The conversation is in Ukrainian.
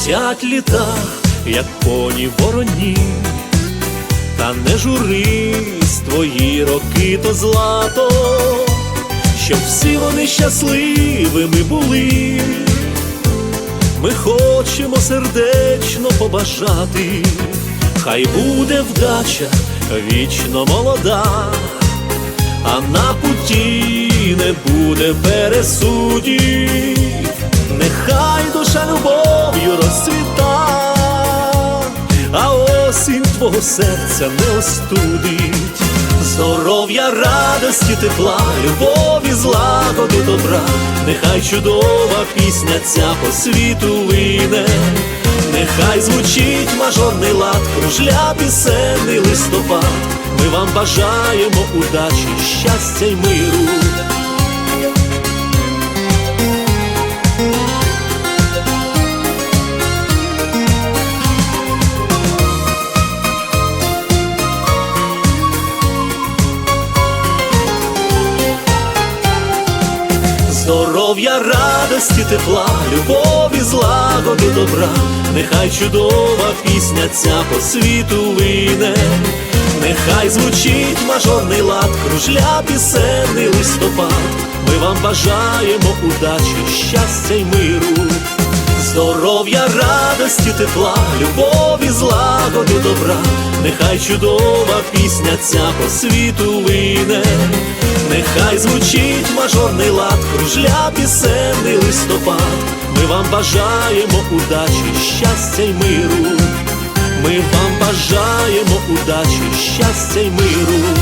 Летять літа, як коні вороні, та не журись, твої роки то злато, щоб всі вони щасливими були. Ми хочемо сердечно побажати, хай буде вдача вічно молода, а на путі не буде пересудів, нехай душа любов'ю а осінь твого серця не остудить. Здоров'я, радості, тепла, любові, злагоди, добра, нехай чудова пісня ця по світу лине, нехай звучить мажорний лад, кружля пісенний листопад. Ми вам бажаємо удачі, щастя й миру. Здоров'я, радості, тепла, любові, злагоди, добра, нехай чудова пісня ця по світу лине, нехай звучить мажорний лад, кружля пісенний листопад. Ми вам бажаємо удачі, щастя й миру, здоров'я, радості, тепла, любові, злагоди, добра, нехай чудова пісня ця по світу лине. Нехай звучить мажорний лад, кружля пісенний листопад. Ми вам бажаємо удачі, щастя й миру. Ми вам бажаємо удачі, щастя й миру.